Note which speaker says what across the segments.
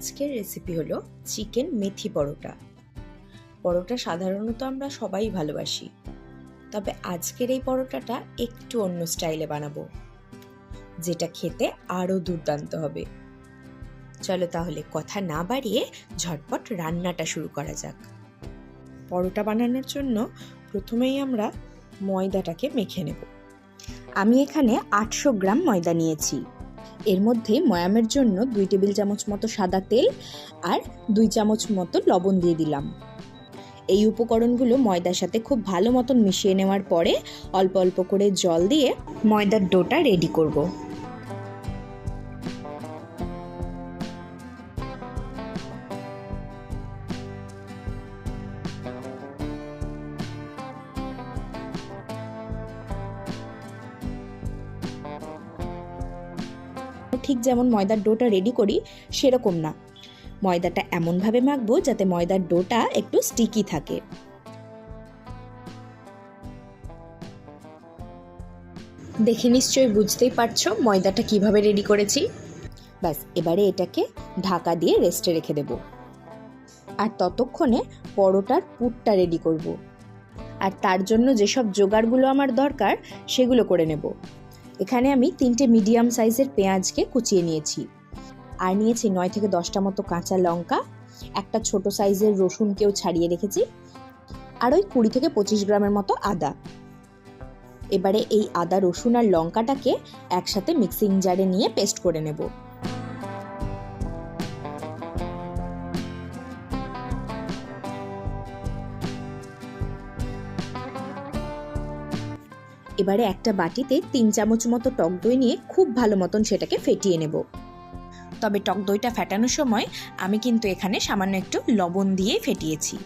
Speaker 1: আজকের রেসিপি হলো চিকেন মেথি পরোটা। পরোটা সাধারণত আমরা সবাই ভালোবাসি। তবে আজকের এই পরোটাটা একটু অন্য স্টাইলে বানাবো, যেটা খেতে আরও দুর্দান্ত হবে। চলো তাহলে কথা না বাড়িয়ে ঝটপট রান্নাটা শুরু করা যাক। পরোটা বানানোর জন্য প্রথমেই আমরা ময়দাটাকে মেখে নেব। আমি এখানে আটশো গ্রাম ময়দা নিয়েছি। এর মধ্যে ময়ামের জন্য দুই টেবিল চামচ মতো সাদা তেল আর দুই চামচ মতো লবণ দিয়ে দিলাম এই উপকরণগুলো ময়দার সাথে খুব ভালো মতন মিশিয়ে নেওয়ার পরে অল্প অল্প করে জল দিয়ে ময়দার ডোটা রেডি করব। ঠিক যেমন ময়দার ডোটা রেডি করি, সেরকম না। ময়দাটা এমনভাবে মাখবো যাতে ময়দার ডোটা একটু স্টিকি থাকে। দেখে নিশ্চয়ই বুঝতেই পারছ ময়দাটা কীভাবে রেডি করেছি? ব্যাস, এবারে এটাকে ঢাকা দিয়ে রেস্টে রেখে দেব। আর ততক্ষণে পরোটার পুরটা রেডি করব। আর তার জন্য যেসব জোগাড়গুলো আমার দরকার, সেগুলো করে নেব। এখানে আমি তিনটে মিডিয়াম সাইজের পেঁয়াজকে কুচিয়ে নিয়েছি। আর নিয়েছি নয় থেকে দশটা মতো কাঁচা লঙ্কা, একটা ছোট সাইজের রসুনকেও ছাড়িয়ে রেখেছি, আর ওই কুড়ি থেকে পঁচিশ গ্রামের মতো আদা। এবারে এই আদা, রসুন আর লঙ্কাটাকে একসাথে মিক্সিং জারে নিয়ে পেস্ট করে নেব। এবারে একটা বাটিতে তিন চামচ মতো টক দই নিয়ে খুব ভালো মতন সেটাকে ফেটিয়ে নেব। তবে টক দইটা ফেটানোর সময় আমি কিন্তু এখানে সামান্য একটু লবণ দিয়ে ফেটিয়েছি।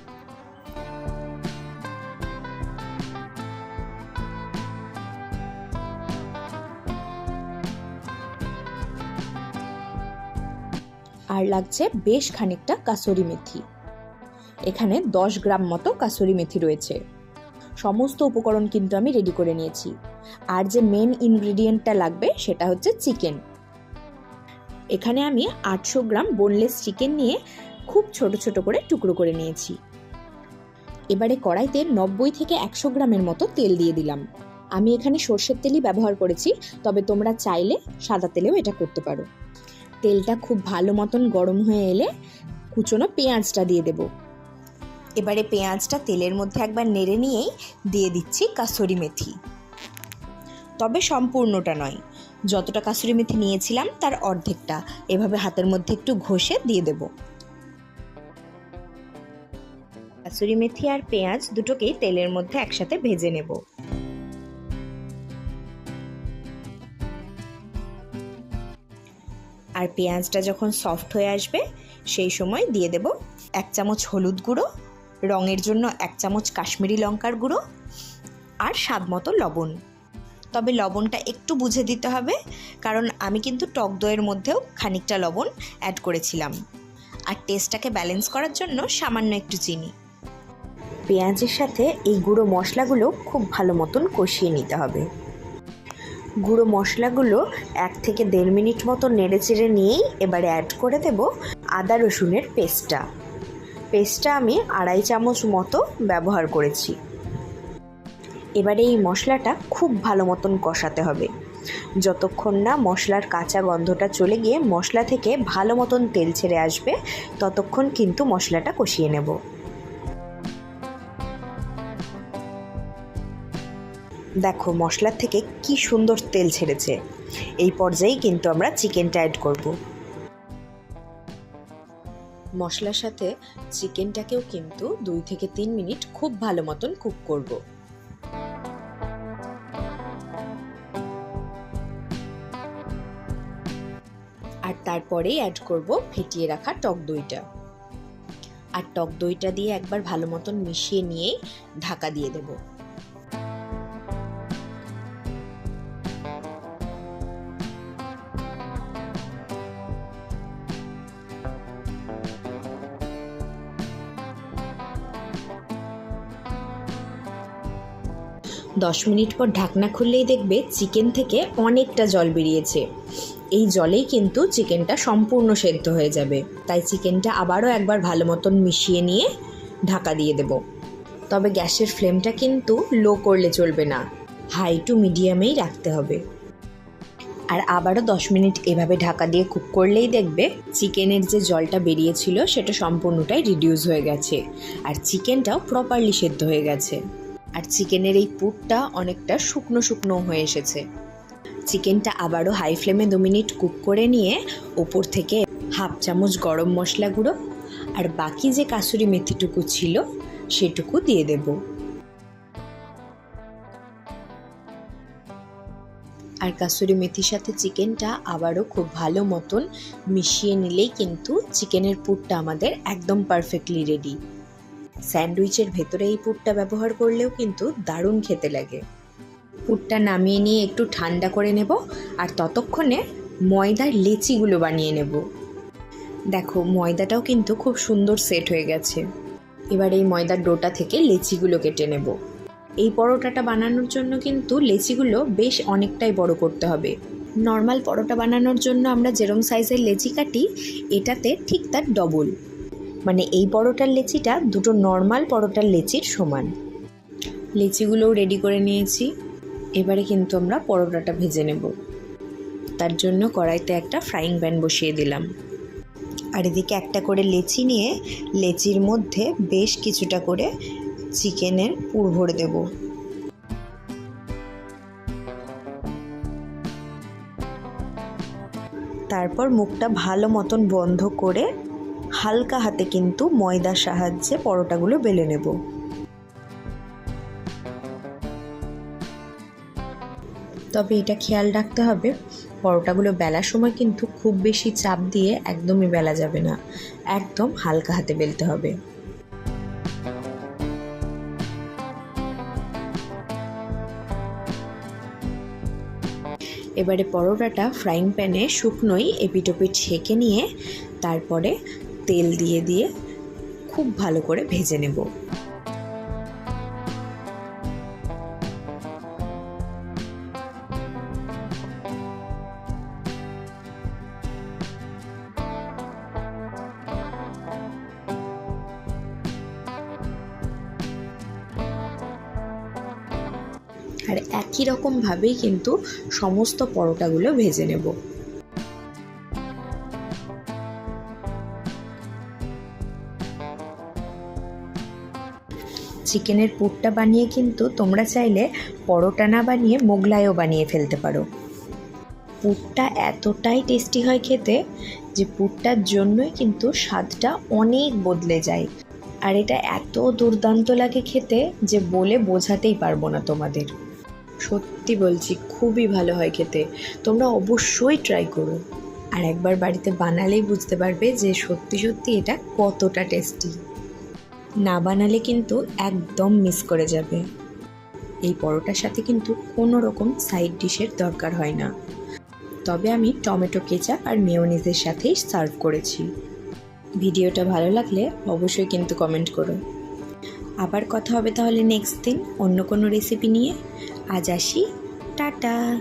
Speaker 1: আর লাগছে বেশ খানিকটা কাসুরি মেথি। এখানে দশ গ্রাম মতো কাসুরি মেথি রয়েছে। সমস্ত উপকরণ কিন্তু আমি রেডি করে নিয়েছি। আর যে মেন ইনগ্রিডিয়েন্টটা লাগবে সেটা হচ্ছে চিকেন এখানে আমি আটশো গ্রাম বোনলেস চিকেন নিয়ে খুব ছোট ছোট করে টুকরো করে নিয়েছি। এবারে কড়াইতে নব্বই থেকে একশো গ্রামের মতো তেল দিয়ে দিলাম। আমি এখানে সর্ষের তেলই ব্যবহার করেছি, তবে তোমরা চাইলে সাদা তেলেও এটা করতে পারো। তেলটা খুব ভালো মতন গরম হয়ে এলে কুচনো পেঁয়াজটা দিয়ে দেব। এবারে পেঁয়াজটা তেলের মধ্যে একবার নেড়ে নিয়েই দিয়ে দিচ্ছি কাসুরি মেথি। তবে সম্পূর্ণটা নয়। যতটা কাসুরি মেথি নিয়েছিলাম, তার অর্ধেকটা এভাবে হাতের মধ্যে একটু ঘষে দিয়ে দেব। কাসুরি মেথি আর পেঁয়াজ দুটোকেই তেলের মধ্যে একসাথে ভেজে নেব। আর পেঁয়াজটা যখন সফট হয়ে আসবে, সেই সময় দিয়ে দেব এক চামচ হলুদ গুঁড়ো রঙের জন্য এক চামচ কাশ্মীরি লঙ্কার গুঁড়ো আর স্বাদ মতো লবণ। তবে লবণটা একটু বুঝে দিতে হবে, কারণ আমি কিন্তু টক দইয়ের মধ্যেও খানিকটা লবণ অ্যাড করেছিলাম। আর টেস্টটাকে ব্যালেন্স করার জন্য সামান্য একটু চিনি। পেঁয়াজের সাথে এই গুঁড়ো মশলাগুলো খুব ভালো মতন কষিয়ে নিতে হবে। গুঁড়ো মশলাগুলো এক থেকে দেড় মিনিট মতো নেড়ে চেড়ে নিয়েই এবারে অ্যাড করে দেব আদা রসুনের পেস্টটা পেস্টটা আমি আড়াই চামচ মতো ব্যবহার করেছি। এবারে এই মশলাটা খুব ভালো মতন কষাতে হবে। যতক্ষণ না মশলার কাঁচা গন্ধটা চলে গিয়ে মশলা থেকে ভালো মতন তেল ছেড়ে আসবে, ততক্ষণ কিন্তু মশলাটা কষিয়ে নেব। দেখো মশলার থেকে কি সুন্দর তেল ছেড়েছে। এই পর্যায়েই কিন্তু আমরা চিকেনটা অ্যাড করব। মশলার সাথে চিকেনটাকেও কিন্তু দুই থেকে তিন মিনিট খুব ভালো মতন কুক করব। আর তারপরেই অ্যাড করব ফেটিয়ে রাখা টক দইটা। আর টক দইটা দিয়ে একবার ভালো মতন মিশিয়ে নিয়েই ঢাকা দিয়ে দেবো। দশ মিনিট পর ঢাকনা খুললেই দেখবে চিকেন থেকে অনেকটা জল বেরিয়েছে। এই জলেই কিন্তু চিকেনটা সম্পূর্ণ সেদ্ধ হয়ে যাবে। তাই চিকেনটা আবারও একবার ভালো মতন মিশিয়ে নিয়ে ঢাকা দিয়ে দেব। তবে গ্যাসের ফ্লেমটা কিন্তু লো করলে চলবে না। হাই টু মিডিয়ামেই রাখতে হবে। আর আবারও দশ মিনিট এভাবে ঢাকা দিয়ে কুক করলেই দেখবে চিকেনের যে জলটা বেরিয়েছিল সেটা সম্পূর্ণটাই রিডিউস হয়ে গেছে। আর চিকেনটাও প্রপারলি সেদ্ধ হয়ে গেছে। আর চিকেনের এই পুরটা অনেকটা শুকনো শুকনো হয়ে এসেছে। চিকেনটা আবারও হাই ফ্লেমে দু মিনিট কুক করে নিয়ে ওপর থেকে হাফ চামচ গরম মশলা গুঁড়ো আর বাকি যে কাসুরি মেথিটুকু ছিল সেটুকু দিয়ে দেব। আর কাসুরি মেথির সাথে চিকেনটা আবারও খুব ভালো মতন মিশিয়ে নিলেই কিন্তু চিকেনের পুরটা আমাদের একদম পারফেক্টলি রেডি স্যান্ডউইচের ভেতরে এই পুরটা ব্যবহার করলেও কিন্তু দারুণ খেতে লাগে। পুরটা নামিয়ে নিয়ে একটু ঠান্ডা করে নেব আর ততক্ষণে ময়দার লেচিগুলো বানিয়ে নেব। দেখো, ময়দাটাও কিন্তু খুব সুন্দর সেট হয়ে গেছে। এবার এই ময়দার ডোটা থেকে লেচিগুলো কেটে নেব। এই পরোটাটা বানানোর জন্য কিন্তু লেচিগুলো বেশ অনেকটাই বড় করতে হবে। নর্মাল পরোটা বানানোর জন্য আমরা যেরম সাইজের লেচি কাটি, এটাতে ঠিক তার ডবল মানে এই পরোটার লেচিটা দুটো নর্মাল পরোটার লেচির সমান। লেচিগুলোও রেডি করে নিয়েছি। এবারে কিন্তু আমরা পরোটাটা ভেজে নেব। তার জন্য কড়াইতে একটা ফ্রাইং প্যান বসিয়ে দিলাম। আর এদিকে একটা করে লেচি নিয়ে লেচির মধ্যে বেশ কিছুটা করে চিকেনের পুর ভরে দেব। তারপর মুখটা ভালো মতন বন্ধ করে হালকা হাতে কিন্তু ময়দার সাহায্যে পরোটাগুলো বেলে নেব। তবে এটা খেয়াল রাখতে হবে, পরোটাগুলো বেলার সময় কিন্তু খুব বেশি চাপ দিয়ে একদমই বেলা যাবে না, একদম হালকা হাতে বেলতে হবে। এবারে পরোটাটা ফ্রাইং প্যানে শুকনোই এপিটোপিট ছেঁকে নিয়ে তারপরে তেল দিয়ে দিয়ে খুব ভালো করে ভেজে নেব। আর একই রকমভাবেই কিন্তু সমস্ত পরোটাগুলো ভেজে নেব। চিকেনের পুরটা বানিয়ে কিন্তু তোমরা চাইলে পরোটা না বানিয়ে মোগলাইও বানিয়ে ফেলতে পারো। পুরটা এতটাই টেস্টি হয় খেতে যে পুরটার জন্যই কিন্তু স্বাদটা অনেক বদলে যায়। আর এটা এত দুর্দান্ত লাগে খেতে যে বলে বোঝাতেই পারব না তোমাদের। সত্যি বলছি, খুবই ভালো হয় খেতে। তোমরা অবশ্যই ট্রাই করো। আর একবার বাড়িতে বানালেই বুঝতে পারবে যে সত্যি সত্যি এটা কতটা টেস্টি না বানালে কিন্তু একদম মিস করে যাবে। এই পরোটার সাথে কিন্তু কোনো রকম সাইড ডিশের দরকার হয় না। তবে আমি টমেটো কেচাপ আর মেয়োনিজের সাথেই সার্ভ করেছি। ভিডিওটা ভালো লাগলে অবশ্যই কিন্তু কমেন্ট করো। আবার কথা হবে তাহলে নেক্সট দিন অন্য কোনো রেসিপি নিয়ে। আজ আসি, টাটা!